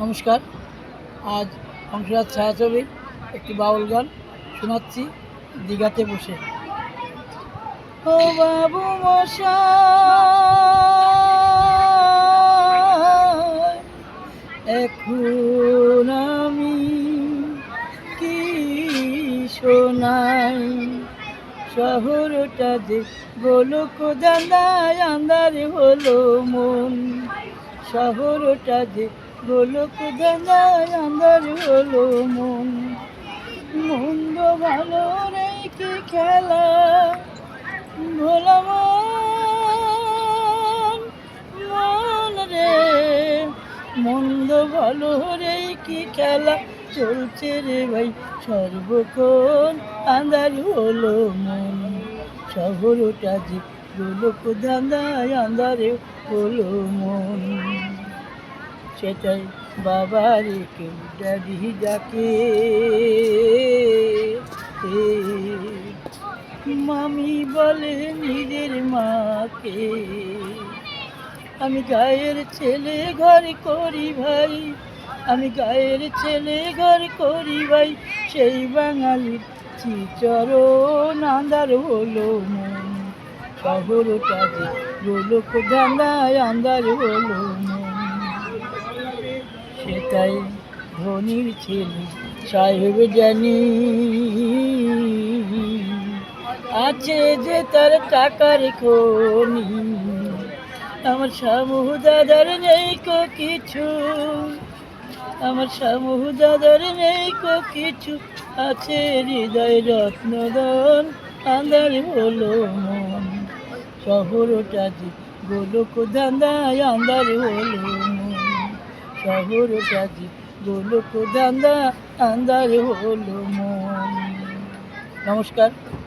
নমস্কার। আজ হংসরাজ ছায়াছবির একটি বাউল গান শোনাচ্ছি দীঘাতে বসে। ও বাবু মশাই, এখন আমি কি শোনাই? শহরটা যে গোলক দান্দায় আন্দার হলো মন। শহরটা যে গোলক দান্দায় আন্দার হলো মন। মন্দ ভালো রেখে খেলা। ভোলা মন মন রে। মন্দ ভালো রে কি খেলা চলছে রে ভাই। সর্বক্ষণ আন্দার হলো মন। শহরটা যে গোলক ধান্দায় আন্দারে হলো মন। সেটাই বাবার কেউ ড্যাডি ডাকে মামি বলে, নিজের মাকে আমি গায়ের ছেলে ঘর করি ভাই, আমি গায়ের ছেলে ঘর করি ভাই। সেই বাঙালির চিচরণ আন্দার হলো মন, শহরটা যে গোলক ধান্দায় আন্দার হলো মন। সেটাই ধনির ছেলে, সাহেব জানি। আছে যে তার টাকার খনি, আমার শামু দাদার নেই কো কিছু। আমার শামু দাদার নেই কো কিছু। আছে হৃদয় রত্নদন আন্দার হলো মন। শহরটা যে গোলক ধান্দায় আন্দার হলো মন। শহরটা যে গোলক দান্দা আন্দার হলো মন। নমস্কার।